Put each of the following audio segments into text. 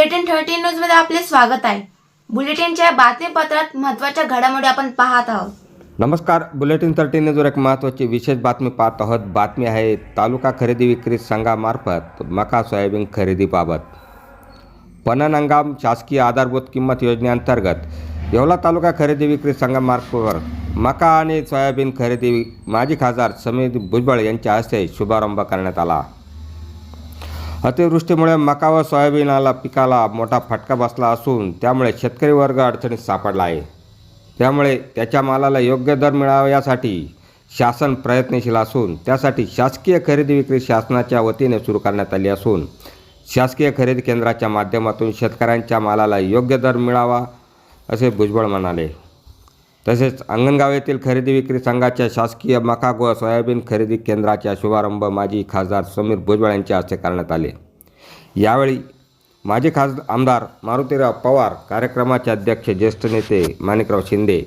Bulletin thirty न्यूजमध्ये आपले स्वागत आहे. बुलेटिनच्या बातमीपत्रात महत्त्वाच्या घडामोडी आपण पाहत आहोत. नमस्कार बुलेटिन थर्टी न्यूजवर एक महत्त्वाची विशेष बातमी पाहत आहोत. बातमी आहे तालुका खरेदी विक्री संघामार्फत मका सोयाबीन खरेदीबाबत पणन हंगाम शासकीय आधारभूत किंमत योजनेअंतर्गत येवला तालुका खरेदी विक्री संघामार्फत मका आणि सोयाबीन खरेदी माजी खासदार समीर भुजबळ यांच्या हस्ते शुभारंभ करण्यात आला. अतिवृष्टीमुळे मका व सोयाबीनाला पिकाला मोठा फटका बसला असून त्यामुळे शेतकरी वर्ग अडचणीत सापडला आहे. त्यामुळे त्याच्या मालाला योग्य दर मिळावा यासाठी शासन प्रयत्नशील असून त्यासाठी शासकीय खरेदी विक्री शासनाच्या वतीने सुरू करण्यात आली असून शासकीय खरेदी केंद्राच्या माध्यमातून शेतकऱ्यांच्या मालाला योग्य दर मिळावा असे भुजबळ म्हणाले. तसेच अंगणगाव येथील खरेदी विक्री संघाच्या शासकीय मका व सोयाबीन खरेदी केंद्राचा शुभारंभ माजी खासदार समीर भुजबळ यांच्या हस्ते करण्यात आले. यावेळी माजी खास आमदार मारुतीराव पवार कार्यक्रमाचे अध्यक्ष ज्येष्ठ नेते माणिकराव शिंदे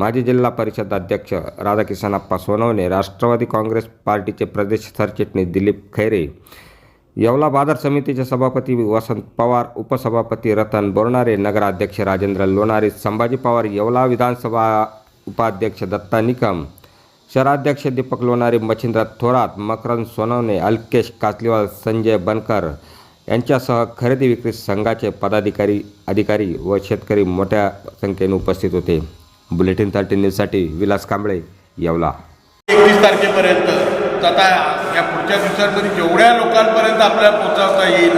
माजी जिल्हा परिषद अध्यक्ष राधाकिशनप्पा सोनवणे राष्ट्रवादी काँग्रेस पार्टीचे प्रदेश सरचिटणीस दिलीप खैरे येवला बाजार समितीचे सभापती वसंत पवार उपसभापती रतन बोरणारे नगराध्यक्ष राजेंद्र लोणारे संभाजी पवार येवला विधानसभा उपाध्यक्ष दत्ता निकम शहराध्यक्ष दीपक लोणारे मच्छिंद्र थोरात मकरंद सोनवणे अल्केश कासलीवाल संजय बनकर यांच्यासह खरेदी विक्री संघाचे पदाधिकारी अधिकारी व शेतकरी मोठ्या संख्येने उपस्थित होते. बुलेटिन थर्टी न्यूजसाठी विलास कांबळे येवला. एकवीस तारखेपर्यंत या पुढच्या दिवसांमध्ये जेवढ्या लोकांपर्यंत आपल्याला पोहोचवता येईल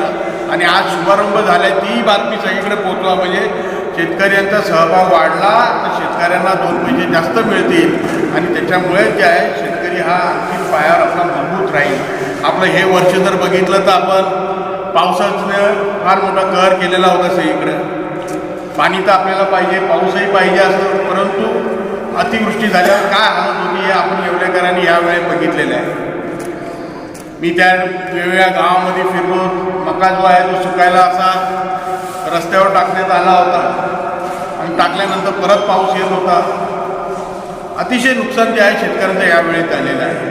आणि आज शुभारंभ झाला ती बातमी सगळीकडे पोचवा म्हणजे शेतकऱ्यांचा सहभाग वाढला तर शेतकऱ्यांना दोन पैसे जास्त मिळतील. आणि त्याच्यामुळे जे आहे शेतकरी हा आणखी पायावर आपला मजबूत राहील. आपलं हे वर्ष जर बघितलं तर आपण पावसाचं फार मोठा कहर केलेला होता सगळीकडे. पाणी तर आपल्याला पाहिजे पाऊसही पाहिजे असं परंतु अतिवृष्टी झाल्यावर काय हालत होती हे आपण एवढ्याकरांनी यावेळी बघितलेलं आहे. मी त्या वेगवेगळ्या गावामध्ये फिरलो. मका जो आहे तो सुकायला असा रस्त्यावर टाकण्यात आला होता. आणि टाकल्यानंतर परत पाऊस येत होता. अतिशय नुकसान जे आहे शेतकऱ्यांचं यावेळी झालेलं आहे.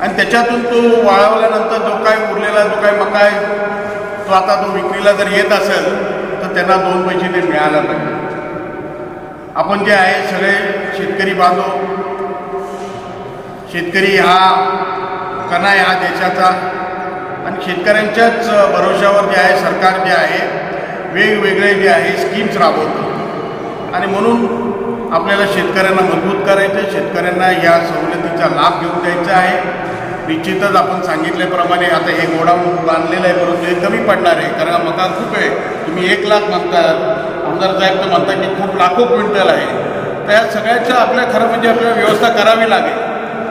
आणि त्याच्यातून तो वाळवल्यानंतर जो काय उरलेला जो काय मका आहे तो आता तो विक्रीला जर येत असेल तर त्यांना दोन पैसे ते मिळायला पाहिजे आपण जे आहे सगळे शेतकरी बांधव शेतकरी हा कणा आहे हा देशाचा. आणि शेतकऱ्यांच्याच भरोशावर जे आहे सरकार जे आहे वेगवेगळे जे आहे स्कीम्स राबवतो. आणि म्हणून आपल्याला शेतकऱ्यांना मजबूत करायचं शेतकऱ्यांना या सवलतीचा लाभ घेऊन द्यायचा आहे. निश्चितच आपण सांगितल्याप्रमाणे आता हे गोडाऊन बांधलेलं आहे परंतु हे कमी पडणार आहे. कारण मका खूप आहे. तुम्ही एक लाख म्हणतात आमदार साहेब तर म्हणतात की खूप लाखो क्विंटल आहे. तर या सगळ्याच्या आपल्या खरं म्हणजे आपल्याला व्यवस्था करावी लागेल.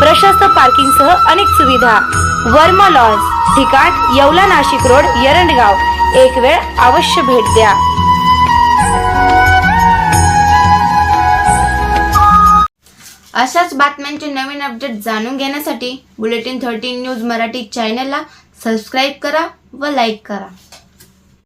प्रशस्त पार्किंगसह अनेक सुविधा. वर्मा लॉन्स ठिकाण येवला नाशिक रोड यरंडगाव. एक वेळ अवश्य भेट द्या. अशाच बातम्यांचे नवीन अपडेट जाणून घेण्यासाठी बुलेटिन थर्टीन न्यूज मराठी चॅनलला सबस्क्राईब करा व लाईक करा.